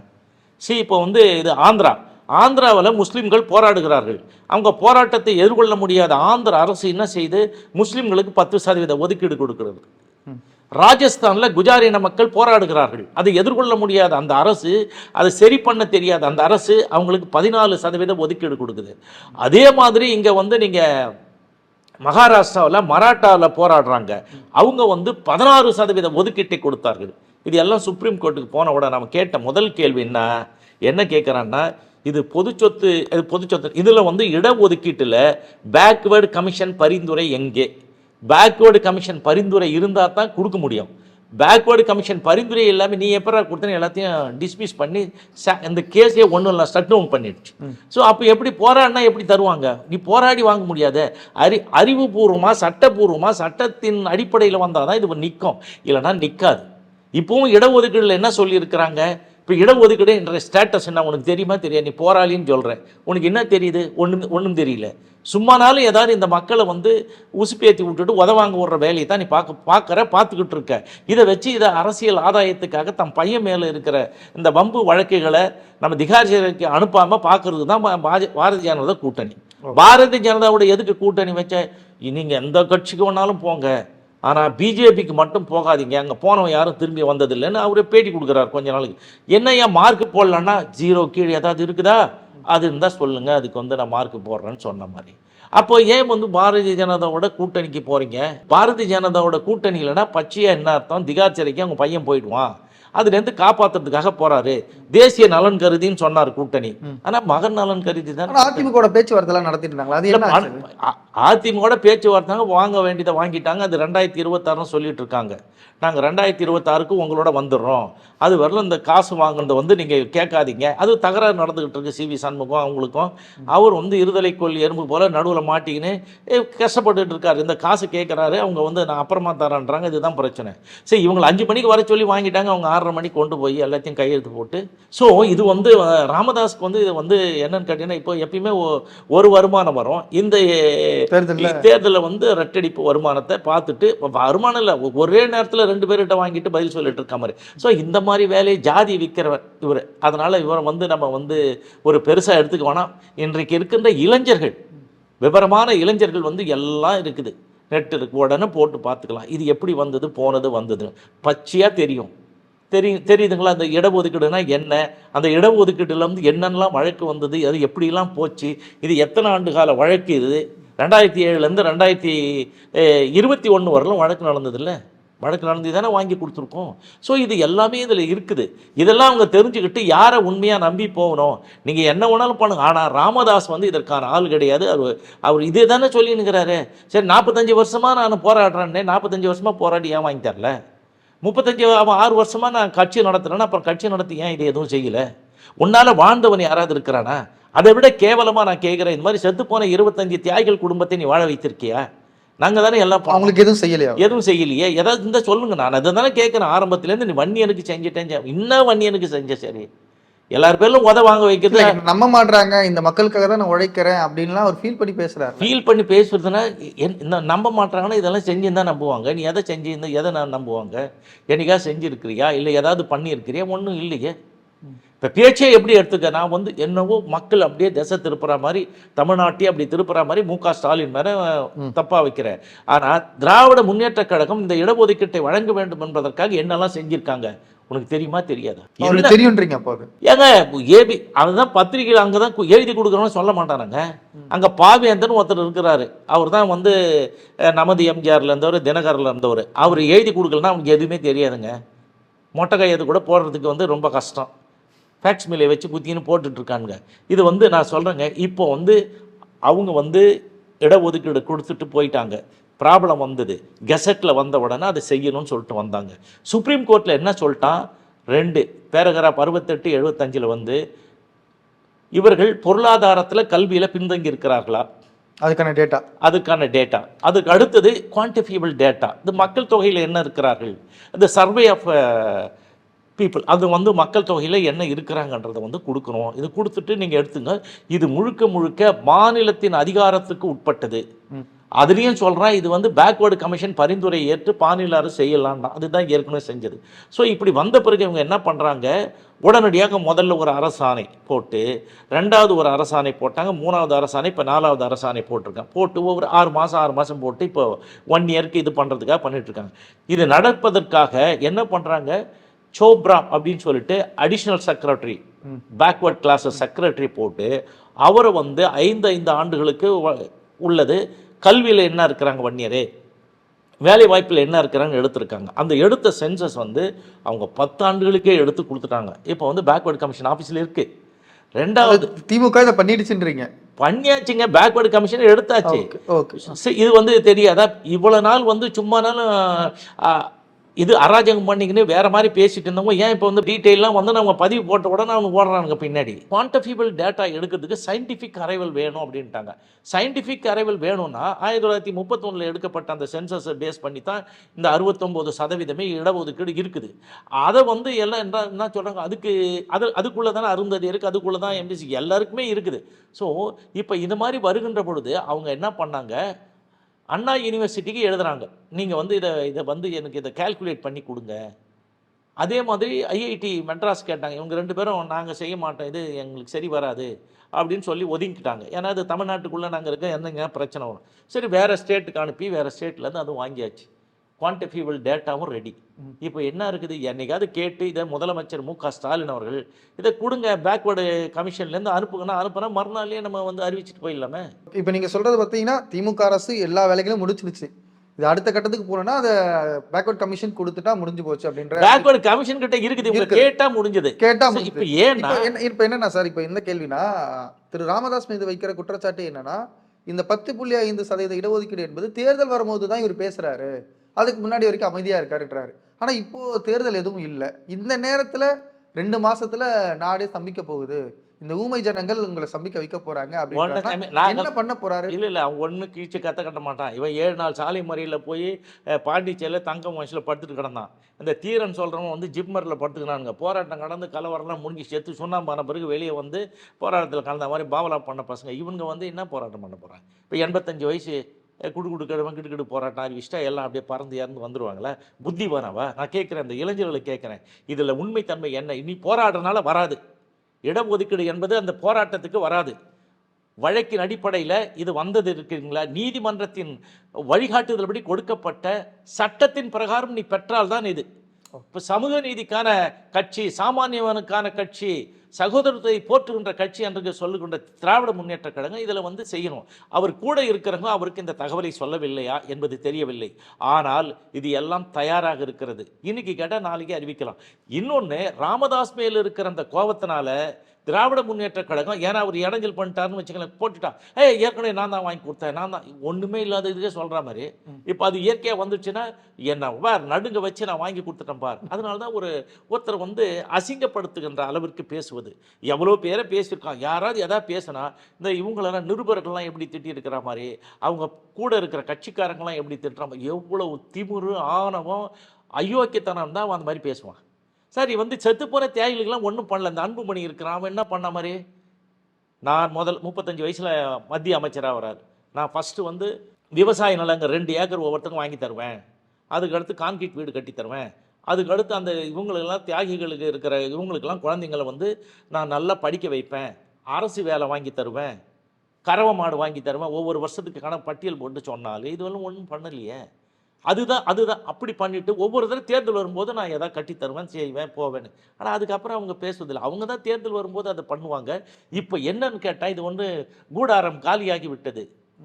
[SPEAKER 3] சி இப்போ வந்து இது ஆந்திரா. ஆந்திராவில் முஸ்லிம்கள் போராடுகிறார்கள். அவங்க போராட்டத்தை எதிர்கொள்ள முடியாத ஆந்திர அரசு என்ன செய்து? முஸ்லிம்களுக்கு பத்து சதவீத ஒதுக்கீடு கொடுக்கிறது. ராஜஸ்தான்ல குஜாரின மக்கள் போராடுகிறார்கள். அதை எதிர்கொள்ள முடியாத அந்த அரசு அதை சரி பண்ண தெரியாத அந்த அரசு அவங்களுக்கு பதினாலு சதவீதம் ஒதுக்கீடு கொடுக்குது. அதே மாதிரி இங்கே வந்து நீங்கள் மகாராஷ்டிராவில் மராட்டாவில் போராடுறாங்க. அவங்க வந்து பதினாறு சதவீதம் ஒதுக்கீட்டை கொடுத்தார்கள். இது எல்லாம் சுப்ரீம் கோர்ட்டுக்கு போன உடனே நம்ம கேட்ட முதல் கேள்வி என்ன? என்ன கேட்குறான்னா இது பொது சொத்து இது பொது சொத்து இதில் வந்து இடஒதுக்கீட்டில் பேக்வேர்டு கமிஷன் பரிந்துரை எங்கே? பேக்வேர்டு கமிஷன் பரிந்துரை இருந்தால் தான் கொடுக்க முடியும். பேக்வேர்டு கமிஷன் பரிந்துரை இல்லாமல் நீ எப்பரா கொடுத்தனு எல்லாத்தையும் டிஸ்மிஸ் பண்ணி ச- இந்த கேஸே ஒன்றும் இல்லை ஸ்டட் டவுன் பண்ணிடுச்சு. ஸோ அப்போ எப்படி போராடினா எப்படி தருவாங்க? நீ போராடி வாங்க முடியாது. அறி அறிவுபூர்வமாக சட்டபூர்வமாக சட்டத்தின் அடிப்படையில் வந்தால் தான் இது நிற்கும் இல்லைன்னா நிற்காது இப்போவும் இடஒதுக்கீடுல என்ன சொல்லியிருக்கிறாங்க? இப்போ இடஒதுக்கீடு என்ற ஸ்டேட்டஸ் என்ன உனக்கு தெரியுமா தெரியாது? நீ போராளின்னு சொல்கிறேன் உனக்கு என்ன தெரியுது? ஒன்றும் ஒன்றும் தெரியல. சும்மானாலும் ஏதாவது இந்த மக்களை வந்து உசுப்பேத்தி விட்டுட்டு உதவாங்க விடுற வேலையை தான் நீ பார்க்க பார்க்குற பார்த்துக்கிட்டு இருக்க. இதை வச்சு இதை அரசியல் ஆதாயத்துக்காக தன் பையன் மேலே இருக்கிற இந்த வம்பு வழக்குகளை நம்ம திகார் சிறைக்கு அனுப்பாமல் பார்க்கறது தான் பாரதிய ஜனதா கூட்டணி. பாரதிய ஜனதாவோட எதுக்கு கூட்டணி வச்ச? நீங்கள் எந்த கட்சிக்கு வேணாலும் போங்க. ஆனால் பிஜேபிக்கு மட்டும் போகாதீங்க. அங்கே போனவன் யாரும் திரும்பி வந்ததில்லைன்னு அவரே பேட்டி கொடுக்குறாரு கொஞ்ச நாளைக்கு. என்ன ஏன் மார்க் போடலன்னா ஜீரோ கீழே ஏதாவது இருக்குதா? அது இருந்தால் சொல்லுங்கள் அதுக்கு வந்து நான் மார்க் போடுறேன்னு சொன்ன மாதிரி. அப்போ ஏன் வந்து பாரதிய ஜனதாவோட கூட்டணிக்கு போகிறீங்க பாரதிய ஜனதாவோட கூட்டணி இல்லைன்னா பச்சையாக என்ன அர்த்தம்? திகார் சிறைக்கு அவங்க பையன் போயிடுவான். அதுலேருந்து காப்பாற்றுறதுக்காக போகிறாரு தேசிய நலன் கருதின்னு சொன்னார் கூட்டணி. ஆனால் மகன் நலன் கருதி தான்
[SPEAKER 1] அதிமுக பேச்சுவார்த்தை எல்லாம் நடத்திட்டு இருந்தாங்களா? அது?
[SPEAKER 3] அதிமுக பேச்சுவார்த்தைங்க வாங்க வேண்டியதை வாங்கிட்டாங்க. அது ரெண்டாயிரத்தி இருபத்தாறுன்னு சொல்லிட்டு இருக்காங்க நாங்கள் ரெண்டாயிரத்தி இருபத்தாறுக்கு உங்களோட வந்துடுறோம். அது வரல இந்த காசு வாங்கினது வந்து நீங்கள் கேட்காதீங்க. அது தகராறு நடந்துக்கிட்டு இருக்கு சிவி சண்முகம் அவங்களுக்கும். அவர் வந்து இருதலை கொல் எறும்பு போல் நடுவில் மாட்டிக்கின்னு கஷ்டப்பட்டுட்டு இருக்காரு. இந்த காசு கேட்குறாரு. அவங்க வந்து நான் அப்புறமா தரேன்றாங்க. இதுதான் பிரச்சனை. சரி இவங்களை அஞ்சு மணிக்கு வர சொல்லி வாங்கிட்டாங்க. அவங்க ஆறரை மணிக்கு கொண்டு போய் எல்லாத்தையும் கையெழுத்து போட்டு. ஸோ இது வந்து ராமதாஸ்க்கு வந்து இது வந்து என்னன்னு கேட்டீங்கன்னா இப்போ எப்பயுமே ஒ- ஒரு வருமானம் வரும். இந்த
[SPEAKER 1] தேர்தலில்?
[SPEAKER 3] வந்து ரெட்டடிப்பு வருமானத்தை பார்த்துட்டு வருமானம் இல்லை ஒரே நேரத்தில் ரெண்டு பேர்கிட்ட வாங்கிட்டு பதில் சொல்லிட்டு இருக்க மாதிரி. ஸோ இந்த மாதிரி வேலையை ஜாதி விற்கிறவர் இவர். அதனால் இவரை வந்து நம்ம வந்து ஒரு பெருசாக எடுத்துக்க வேணாம். இன்றைக்கு இருக்கின்ற இளைஞர்கள் விவரமான இளைஞர்கள் வந்து எல்லாம் இருக்குது. நெட் இருக்கு உடனே போட்டு பார்த்துக்கலாம். இது எப்படி வந்தது போனது வந்தது. பச்சையாக தெரியும். தெரியும் தெரியுதுங்களா? அந்த இடஒதுக்கீடுனா என்ன? அந்த இடஒதுக்கீடுல வந்து என்னென்னலாம் வழக்கு வந்தது? அது எப்படிலாம் போச்சு? இது எத்தனை ஆண்டு கால வழக்கு இது? ரெண்டாயிரத்தி ஏழுலேருந்து ரெண்டாயிரத்தி இருபத்தி ஒன்று வரலும் வழக்கு நடந்ததில்ல. வழக்கு நடந்து தானே வாங்கி கொடுத்துருக்கோம். ஸோ இது எல்லாமே இதில் இருக்குது. இதெல்லாம் அவங்க தெரிஞ்சுக்கிட்டு யாரை உண்மையாக நம்பி போகணும்? நீங்கள் என்ன வேணாலும் பண்ணுங்க. ஆனால் ராமதாஸ் வந்து இதற்கான ஆள் கிடையாது. அவர் அவர் இதே தானே சொல்லினுங்கிறாரு. சரி நாற்பத்தஞ்சு வருஷமாக நான் போராடுறேன்னே நாற்பத்தஞ்சு வருஷமாக போராடி ஏன் வாங்கி தரல? முப்பத்தஞ்சு அவன் ஆறு வருஷமாக நான் கட்சி நடத்துறேன்னா அப்புறம் கட்சி நடத்தி ஏன் இது எதுவும் செய்யலை? உன்னால் வாழ்ந்தவன் யாராவது இருக்கிறானா? அதை விட கேவலமாக நான் கேட்குறேன். இந்த மாதிரி செத்துப்போன இருபத்தஞ்சு தியாகிகள் குடும்பத்தை நீ வாழ வைத்திருக்கியா? நாங்கள் தானே எல்லாம்.
[SPEAKER 1] அவங்களுக்கு எதுவும் செய்யலையா?
[SPEAKER 3] எதுவும் செய்யலையே. ஏதாவது இருந்தால் சொல்லுங்க. நான் அதை தானே கேட்குறேன். ஆரம்பத்துலேருந்து நீ வன்னியனுக்கு செஞ்சுட்டேன். இன்னும் வன்னியனுக்கு செஞ்ச சரி. எல்லார் பேர்லும் உத வாங்க வைக்கிறது
[SPEAKER 1] நம்ப மாட்றாங்க. இந்த மக்களுக்காக தான் நான் உழைக்கிறேன் அப்படின்லாம் அவர் ஃபீல் பண்ணி பேசுறாரு.
[SPEAKER 3] ஃபீல் பண்ணி பேசுறதுன்னா நம்ப மாட்டாங்கன்னா இதெல்லாம் செஞ்சுருந்தா நம்புவாங்க. நீ எதை செஞ்சிருந்தா எதை நான் நம்புவாங்க? என்னைக்கா செஞ்சுருக்கிறியா? இல்லை ஏதாவது பண்ணியிருக்கிறியா? ஒன்றும் இல்லையே. இப்போ பேச்சே எப்படி எடுத்துக்க? நான் வந்து என்னவோ மக்கள் அப்படியே திசை திருப்புற மாதிரி தமிழ்நாட்டையே அப்படி திருப்புற மாதிரி மு க ஸ்டாலின் மேலே தப்பாக வைக்கிறேன். ஆனால் திராவிட முன்னேற்ற கழகம் இந்த இடஒதுக்கீட்டை வழங்க வேண்டும் என்பதற்காக என்னெல்லாம் செஞ்சுருக்காங்க? உனக்கு தெரியுமா தெரியாதா?
[SPEAKER 1] தெரியுன்றீங்க அப்போ
[SPEAKER 3] ஏங்க ஏபி அதுதான் பத்திரிகையில் அங்கே தான் எழுதி கொடுக்குறோன்னு சொல்ல மாட்டானுங்க. அங்கே பாவேந்தன் ஒருத்தர் இருக்கிறாரு. அவர் தான் வந்து நமது எம்ஜிஆர்ல இருந்தவர் தினகரில் இருந்தவர். அவர் எழுதி கொடுக்கலன்னா அவனுக்கு எதுவுமே தெரியாதுங்க. மொட்டை கையெழுத்து கூட போடுறதுக்கு வந்து ரொம்ப கஷ்டம். ஃபேக்ஸ் மில்லை வச்சு குத்தின்னு போட்டுட்டு இருக்கானுங்க இது வந்து நான் சொல்கிறேங்க இப்போ வந்து அவங்க வந்து இடஒதுக்கீடு கொடுத்துட்டு போயிட்டாங்க. ப்ராப்ளம் வந்தது. கெசட்டில் வந்த உடனே அதை செய்யணும்னு சொல்லிட்டு வந்தாங்க. சுப்ரீம் கோர்ட்டில் என்ன சொல்லிட்டான்? ரெண்டு பேராகிராஃப் அறுபத்தெட்டு எழுபத்தஞ்சில் வந்து இவர்கள் பொருளாதாரத்தில் கல்வியில் பின்தங்கி இருக்கிறார்களா
[SPEAKER 1] அதுக்கான டேட்டா
[SPEAKER 3] அதுக்கான டேட்டா அதுக்கு அடுத்தது குவான்டிஃபியபிள் டேட்டா இந்த மக்கள் தொகையில் என்ன இருக்கிறார்கள்? இந்த சர்வே ஆஃப் பீப்புள் அது வந்து மக்கள் தொகையில் என்ன இருக்கிறாங்கன்றதை வந்து கொடுக்கணும். இது கொடுத்துட்டு நீங்கள் எடுத்துங்க. இது முழுக்க முழுக்க மாநிலத்தின் அதிகாரத்துக்கு உட்பட்டது. அதுலேயும் சொல்கிறேன் இது வந்து பேக்வேர்டு கமிஷன் பரிந்துரை ஏற்று பானில் அரசு செய்யலாம் அதுதான் ஏற்கனவே செஞ்சது. ஸோ இப்படி வந்த பிறகு இவங்க என்ன பண்ணுறாங்க உடனடியாக முதல்ல ஒரு அரசாணை போட்டு ரெண்டாவது ஒரு அரசாணை போட்டாங்க மூணாவது அரசாணை இப்போ நாலாவது அரசாணை போட்டிருக்காங்க. போட்டு ஒவ்வொரு ஆறு மாதம் ஆறு மாதம் போட்டு இப்போ ஒன் இயருக்கு இது பண்ணுறதுக்காக பண்ணிட்டு இருக்காங்க. இது நடப்பதற்காக என்ன பண்ணுறாங்க சோப்ரா அப்படின்னு சொல்லிட்டு additional secretary backward classes secretary போட்டு அவரை வந்து ஐந்து ஐந்து ஆண்டுகளுக்கு உள்ளது. கல்வியில் என்ன இருக்கிறாங்க வன்னியரே? வேலை வாய்ப்பில் என்ன இருக்கிறாங்க எடுத்திருக்காங்க. அந்த எடுத்த சென்சஸ் வந்து அவங்க பத்து ஆண்டுகளுக்கே எடுத்து கொடுத்துட்டாங்க. இப்போ வந்து பேக்வர்டு கமிஷன் ஆஃபீஸில் இருக்கு. ரெண்டாவது
[SPEAKER 1] திமுக இதை பண்ணிடுச்சுன்றீங்க.
[SPEAKER 3] பண்ணியாச்சுங்க. பேக்வர்டு கமிஷன் எடுத்தாச்சு.
[SPEAKER 1] Okay okay.
[SPEAKER 3] சரி, இது வந்து தெரியாதா? இவ்வளோ நாள் வந்து சும்மா நாளும் ஆ, இது அராஜகம் பண்ணிக்கின்னு வேற மாதிரி பேசிட்டு இருந்தவங்க ஏன் இப்போ வந்து டீட்டெயிலாம் வந்து நம்ம பதிவு போட்ட உடனே அவங்க ஓடுறானுங்க பின்னாடி? குவான்டிஃபிபிள் டேட்டா எடுக்கிறதுக்கு சயின்டிஃபிக் அரைவல் வேணும் அப்படின்ட்டாங்க. சயின்டிஃபிக் அரைவல் வேணும்னா ஆயிரத்தி தொள்ளாயிரத்தி முப்பத்தொன்னில் எடுக்கப்பட்ட அந்த சென்சஸை பேஸ் பண்ணி தான் இந்த அறுபத்தொம்போது சதவீதமே இடஒதுக்கீடு இருக்குது. அதை வந்து எல்லாம் என்ன என்ன சொல்கிறாங்க அதுக்கு அது அதுக்குள்ளே தானே அருந்ததி இருக்குது அதுக்குள்ளே தான் எம்பிசி எல்லாருக்குமே இருக்குது. ஸோ இப்போ இந்த மாதிரி வருகின்ற பொழுது அவங்க என்ன பண்ணாங்க? அண்ணா யூனிவர்சிட்டிக்கு எழுதுகிறாங்க நீங்கள் வந்து இதை இதை வந்து எனக்கு இதை கால்குலேட் பண்ணி கொடுங்க. அதே மாதிரி ஐஐடி மெட்ராஸ் கேட்டாங்க. இவங்க ரெண்டு பேரும் நாங்கள் செய்ய மாட்டோம். இது எங்களுக்கு சரி வராது அப்படின்னு சொல்லி ஒதுங்கிட்டாங்க. ஏன்னா அது தமிழ்நாட்டுக்குள்ளே நாங்கள் இருக்க என்னங்க பிரச்சனை வரும். சரி வேறு ஸ்டேட்டுக்கு அனுப்பி வேறு ஸ்டேட்லேருந்து அதுவும் வாங்கியாச்சு. குவான்டிஃபிபிள் டேட்டாவும் ரெடி இப்போ என்ன இருக்குது? என்னைக்காவது கேட்டு இதை முதலமைச்சர் மு க ஸ்டாலின் அவர்கள் இதை கொடுங்க பேக்வேர்டு கமிஷன்லேருந்து அனுப்புங்கன்னா அனுப்புனா மறுநாளே நம்ம வந்து அறிவிச்சிட்டு போயிடலாமே?
[SPEAKER 1] இப்போ நீங்க சொல்றது பார்த்தீங்கன்னா திமுக அரசு எல்லா வேலைகளும் முடிச்சிருச்சு. இது அடுத்த கட்டத்துக்கு போனோம்னா அதை பேக்வர்ட் கமிஷன் கொடுத்துட்டா முடிஞ்சு போச்சு அப்படின்ற
[SPEAKER 3] பேக்வேர்டு கமிஷன் கிட்ட இருக்குது. இவங்க. கேட்டா முடிஞ்சது.
[SPEAKER 1] கேட்டா.
[SPEAKER 3] இப்ப
[SPEAKER 1] என்ன இப்போ என்னன்னா சார் இப்போ இந்த கேள்வினா திரு ராமதாஸ் மீது வைக்கிற குற்றச்சாட்டு என்னன்னா இந்த பத்து புள்ளி ஐந்து சதவீத இடஒதுக்கீடு என்பது தேர்தல் வரும்போது தான் இவர் பேசுறாரு. அதுக்கு முன்னாடி வரைக்கும் அமைதியா இருக்காருன்றாரு ஆனா இப்போ தேர்தல் எதுவும் இல்லை. இந்த நேரத்துல ரெண்டு மாசத்துல நாடே சம்பிக்க போகுது. இந்த ஊமை ஜனங்கள் உங்களை சம்பிக்க வைக்க போறாங்க என்ன பண்ண போறாரு?
[SPEAKER 3] இல்ல இல்ல அவன் ஒண்ணு கீழ்ச்சி கத்த கட்ட மாட்டான். இவன் ஏழு நாள் சாலை மறியல போய் பாண்டிச்சேரியில தங்க வயசுல படுத்துட்டு கிடந்தான். இந்த தீரன் சொல்றவன் வந்து ஜிப்மர்ல படுத்துக்கிறானுங்க. போராட்டம் கடந்து கலவரம்லாம் முடிஞ்சு செத்து சுண்ணாம்பான பிறகு வெளியே வந்து போராட்டத்தில் கலந்த மாதிரி பாவலா பண்ண பசங்க. இவங்க வந்து என்ன போராட்டம் பண்ண போறாங்க? இப்போ எண்பத்தஞ்சு வயசு குடு குடு கிழவன் கிட்டு போராட்டம் அறிவிச்சிட்டா எல்லாம் அப்படியே பறந்து இறந்து வந்துடுவாங்களே புத்தி வரவா நான் கேட்குறேன் இந்த இளைஞர்களை கேட்குறேன். இதில் உண்மைத்தன்மை என்ன? இனி போராடுறதுனால வராது. இடஒதுக்கீடு என்பது அந்த போராட்டத்துக்கு வராது. வழக்கின் அடிப்படையில் இது வந்தது இருக்குங்களா? நீதிமன்றத்தின் வழிகாட்டுதல்படி கொடுக்கப்பட்ட சட்டத்தின் பிரகாரம் நீ பெற்றால்தான் இது. இப்போ சமூக நீதிக்கான கட்சி சாமானியவனுக்கான கட்சி சகோதரத்தை போற்றுகின்ற கட்சி என்று சொல்லுகின்ற திராவிட முன்னேற்ற கழகம் இதில் வந்து செய்யணும். அவர் கூட இருக்கிறவங்க அவருக்கு இந்த தகவலை சொல்லவில்லையா என்பது தெரியவில்லை. ஆனால் இது எல்லாம் தயாராக இருக்கிறது. இன்னைக்கு கேட்டால் நாளைக்கு அறிவிக்கலாம். இன்னொன்று ராமதாஸ் மேல் இருக்கிற அந்த கோபத்தினால திராவிட முன்னேற்ற கழகம் ஏன்னா அவர் இடைஞ்சல் பண்ணிட்டாருன்னு வச்சுக்கலாம் போட்டுட்டான். ஏய் ஏற்கனவே நான் தான் வாங்கி கொடுத்தேன் நான் தான் ஒன்றுமே இல்லாத இதுக்கே சொல்கிற மாதிரி. இப்போ அது இயற்கையாக வந்துச்சுன்னா என்ன பார் நடுங்க வச்சு நான் வாங்கி கொடுத்துட்டேன் பார். அதனால தான் ஒரு ஒருத்தர் வந்து அசிங்கப்படுத்துகின்ற அளவிற்கு பேசுவது. எவ்வளோ பேரை பேசியிருக்கான் யாராவது எதாவது பேசினா இந்த இவங்களெல்லாம் நிருபர்கள்லாம் எப்படி திட்டி இருக்கிற மாதிரி அவங்க கூட இருக்கிற கட்சிக்காரங்களாம் எப்படி திட்டுற மாதிரி எவ்வளவு திமிரு ஆணவம் அயோக்கியத்தனம் தான் அந்த மாதிரி பேசுவான். சரி வந்து செத்து போகிற தியாகிகளுக்கெல்லாம் ஒன்றும் பண்ணல. இந்த அன்புமணி இருக்கிறான். அவன் என்ன பண்ண மாதிரி? நான் முதல் முப்பத்தஞ்சு வயசில் மத்திய அமைச்சராக வரார். நான் ஃபஸ்ட்டு வந்து விவசாய நிலங்க ரெண்டு ஏக்கர் ஒவ்வொருத்தருக்கும் வாங்கி தருவேன். அதுக்கடுத்து கான்கிரீட் வீடு கட்டி தருவேன். அதுக்கு அடுத்து அந்த இவங்களுக்கெல்லாம் தியாகிகளுக்கு இருக்கிற இவங்களுக்கெல்லாம் குழந்தைங்களை வந்து நான் நல்லா படிக்க வைப்பேன். அரசு வேலை வாங்கி தருவேன். கறவை மாடு வாங்கி தருவேன். ஒவ்வொரு வருஷத்துக்கு கணக்கு பட்டியல் போட்டு சொன்னாலும் இதுவெல்லாம் ஒன்றும் பண்ணலையே. அதுதான் அதுதான். அப்படி பண்ணிட்டு ஒவ்வொரு தடவை தேர்தல் வரும்போது நான் எதாவது கட்டி தருவேன் செய்வேன் போவேன்னு. ஆனால் அதுக்கப்புறம் அவங்க பேசுவதில்லை. அவங்க தான் தேர்தல் வரும்போது அதை பண்ணுவாங்க. இப்போ என்னன்னு கேட்டால் இது ஒன்று கூடாரம் காலியாகி விட்டது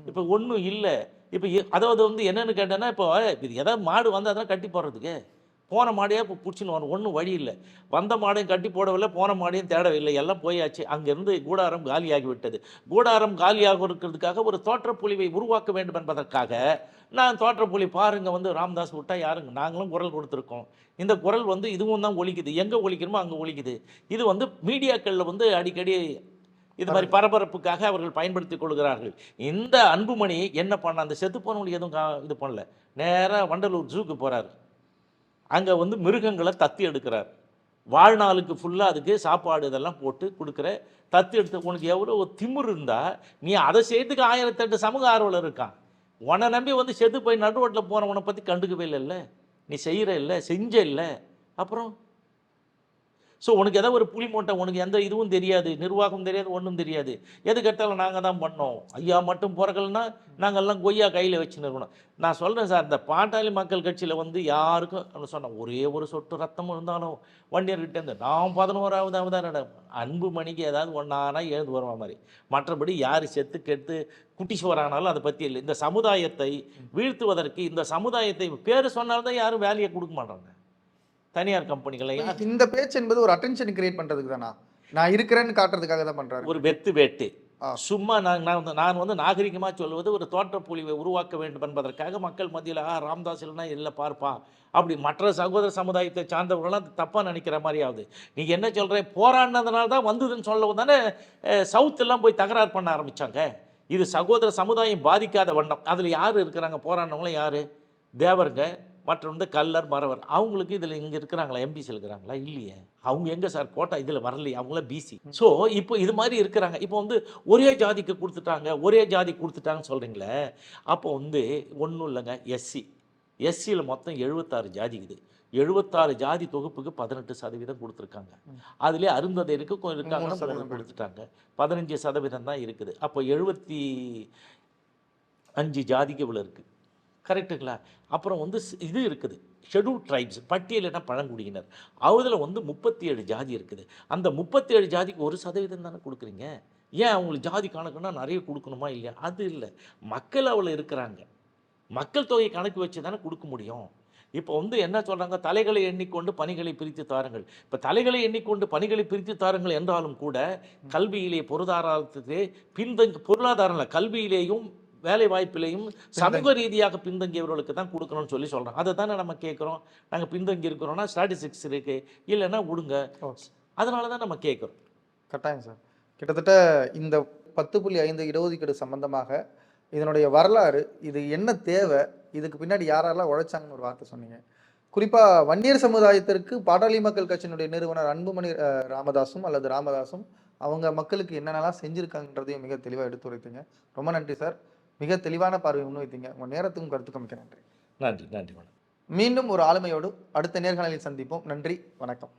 [SPEAKER 3] இப்போ ஒன்றும் இல்லை. இப்போ அதாவது வந்து என்னன்னு கேட்டேன்னா இப்போ இது எதாவது மாடு வந்தால் தான் கட்டி போடுறதுக்கு. போன மாடையே இப்போ பிடிச்சின்னு வரணும். ஒன்றும் வழி இல்லை. வந்த மாடையும் கட்டி போடவில்லை போன மாடையும் தேடவில்லை. எல்லாம் போயாச்சு. அங்கேருந்து கூடாரம் காலியாகி விட்டது. கூடாரம் காலியாக இருக்கிறதுக்காக ஒரு தோற்றப்புலிவை உருவாக்க வேண்டும் என்பதற்காக நான் தோற்றப்புலி பாருங்க வந்து ராம்தாஸ் விட்டா யாருங்க? நாங்களும் குரல் கொடுத்துருக்கோம். இந்த குரல் வந்து இதுவும் தான் ஒழிக்குது எங்கே ஒழிக்கணுமோ அங்கே ஒழிக்குது இது வந்து மீடியாக்களில் வந்து அடிக்கடி இது மாதிரி பரபரப்புக்காக அவர்கள் பயன்படுத்திக் கொள்கிறார்கள். இந்த அன்புமணி என்ன பண்ண அந்த செத்து போனவங்களுக்கு எதுவும் கா- இது பண்ணல. நேராக வண்டலூர் ஜூக்கு போகிறாரு அங்கே வந்து மிருகங்களை தத்தி எடுக்கிறார். வாழ்நாளுக்கு ஃபுல்லாக அதுக்கு சாப்பாடு இதெல்லாம் போட்டு கொடுக்குற தத்து எடுத்து உனக்கு எவ்வளோ திமிர் இருந்தால் நீ அதை செய்யறதுக்கு ஆயிரத்தெட்டு சமூக ஆர்வலர் இருக்கான். உன்னை நம்பி வந்து செத்து போய் நடு ரோட்டில் போகிறவனை பற்றி கண்டுக்கவே இல்லைல்ல? நீ செய்கிற இல்லை? செஞ்ச இல்லை? அப்புறம்? ஸோ உனக்கு ஏதோ ஒரு புலி மூட்டை உனக்கு எந்த இதுவும் தெரியாது நிர்வாகம் தெரியாது ஒன்றும் தெரியாது. எது கேட்டாலும் நாங்கள் தான் பண்ணோம். ஐயா மட்டும் பிறக்கலன்னா எல்லாம் கொய்யா கையில் வச்சுன்னு இருக்கணும். நான் சொல்கிறேன் சார் இந்த பாட்டாளி மக்கள் கட்சியில் வந்து யாருக்கும் சொன்னேன் ஒரே ஒரு சொட்டு ரத்தம் இருந்தாலும் வண்டியர்கிட்ட இருந்து நான் பதினோராவது அவதான அன்பு மணிக்கு ஏதாவது ஒன்றானா எழுந்து வருவா மாதிரி. மற்றபடி யார் செத்து கெடுத்து குட்டிச்சுவரானாலும் அதை பற்றி இல்லை. இந்த சமுதாயத்தை வீழ்த்துவதற்கு இந்த சமுதாயத்தை பேர் சொன்னால்தான் யாரும் வேலையை கொடுக்க மாட்டாங்க. தனியார் கம்பெனிகளை
[SPEAKER 1] இந்த பேச்சு என்பது ஒரு அட்டென்ஷன் கிரியேட் பண்றதுக்கு தானா நான் இருக்கிறேன்னு காட்டுறதுக்காக தான் பண்றாரு.
[SPEAKER 3] ஒரு வெத்து வேட்டு. சும்மா நான் நான் வந்து நான் வந்து நாகரிகமாக சொல்வது ஒரு தோற்றப்பொழிவை உருவாக்க வேண்டும் என்பதற்காக மக்கள் மத்தியில் ஆ ராம்தாஸ் இல்லைன்னா இல்லை பார்ப்பா. அப்படி மற்ற சகோதர சமுதாயத்தை சார்ந்தவர்கள்லாம் தப்பாக நினைக்கிற மாதிரி ஆகுது. நீங்கள் என்ன சொல்கிற போராடினதுனால தான் வந்ததுன்னு சொல்லவும் தானே சவுத் எல்லாம் போய் தகராறு பண்ண ஆரம்பிச்சாங்க. இது சகோதர சமுதாயம் பாதிக்காத வண்ணம். அதில் யார் இருக்கிறாங்க? போராடினவங்களும் யார்? தேவருங்க. மற்ற வந்து கல்லர் மறவர். அவங்களுக்கு இதில் இங்கே இருக்கிறாங்களா? எம்பிசி இருக்கிறாங்களா? இல்லையே. அவங்க எங்கே சார்? கோட்டா இதில் வரலையே. அவங்களாம் பிசி ஸோ இப்போ இது மாதிரி இருக்கிறாங்க. இப்போ வந்து ஒரே ஜாதிக்கு கொடுத்துட்டாங்க. ஒரே ஜாதி கொடுத்துட்டாங்கன்னு சொல்கிறீங்களே அப்போ வந்து ஒன்றும் இல்லைங்க. எஸ்சி எஸ்சியில் மொத்தம் எழுபத்தாறு ஜாதி இருக்குது எழுபத்தாறு ஜாதி தொகுப்புக்கு பதினெட்டு சதவீதம் கொடுத்துருக்காங்க. அதுலேயே அருந்ததைக்கு கொஞ்சம் இருக்காங்க கொடுத்துட்டாங்க. பதினஞ்சு சதவீதம் தான் இருக்குது. அப்போ எழுபத்தி அஞ்சு ஜாதிக்கு இவ்வளோ இருக்குது கரெக்டுங்களா? அப்புறம் வந்து ஸ்- இது இருக்குது. ஷெடியூல் ட்ரைப்ஸ் பட்டியலின பழங்குடியினர். அதில் வந்து முப்பத்தி ஏழு ஜாதி இருக்குது. அந்த முப்பத்தி ஏழு ஜாதிக்கு ஒரு சதவீதம் தானே கொடுக்குறீங்க? ஏன் அவங்களுக்கு ஜாதி கணக்குன்னா நிறைய கொடுக்கணுமா இல்லையா? அது இல்லை. மக்கள் அவளை இருக்கிறாங்க. மக்கள் தொகை கணக்கு வச்சு தானே கொடுக்க முடியும். இப்போ வந்து என்ன சொல்கிறாங்க தலைகளை எண்ணிக்கொண்டு பணிகளை பிரித்து தாருங்கள். இப்போ தலைகளை எண்ணிக்கொண்டு பணிகளை பிரித்து தாருங்கள் என்றாலும் கூட கல்வியிலே பொருளாதாரத்திலே பின்தங்கி பொருளாதாரம் இல்லை கல்வியிலேயும் வேலை வாய்ப்பிலையும் சமூக ரீதியாக பின்தங்கியவர்களுக்கு தான் கொடுக்கணும்னு சொல்லி சொல்கிறோம் அதை தானே நம்ம கேட்குறோம். நாங்கள் பின்தங்கி இருக்கிறோம்னா ஸ்டாட்டிஸ்டிக்ஸ் இருக்குது இல்லைன்னா விடுங்க. அதனால தான் நம்ம கேட்குறோம்.
[SPEAKER 1] கட்டாயம் சார். கிட்டத்தட்ட இந்த பத்து புள்ளி ஐந்து இடஒதுக்கீடு சம்பந்தமாக இதனுடைய வரலாறு இது என்ன தேவை இதுக்கு பின்னாடி யாரெல்லாம் உழைச்சாங்கன்னு ஒரு வார்த்தை சொன்னீங்க. குறிப்பாக வன்னியர் சமுதாயத்திற்கு பாட்டாளி மக்கள் கட்சியினுடைய நிறுவனர் அன்புமணி ராமதாசும் அல்லது ராமதாசும் அவங்க மக்களுக்கு என்னென்னலாம் செஞ்சுருக்காங்கன்றதையும் மிக தெளிவாக எடுத்துரைத்தீங்க. ரொம்ப நன்றி சார். மிக தெளிவான பார்வை முன்வைத்தீங்க உங்கள் நேரத்துக்கும் கருத்துக்கும் மிக்க நன்றி.
[SPEAKER 3] நன்றி நன்றி
[SPEAKER 1] மீண்டும் ஒரு ஆளுமையோடு அடுத்த நேர்காணலில் சந்திப்போம். நன்றி வணக்கம்.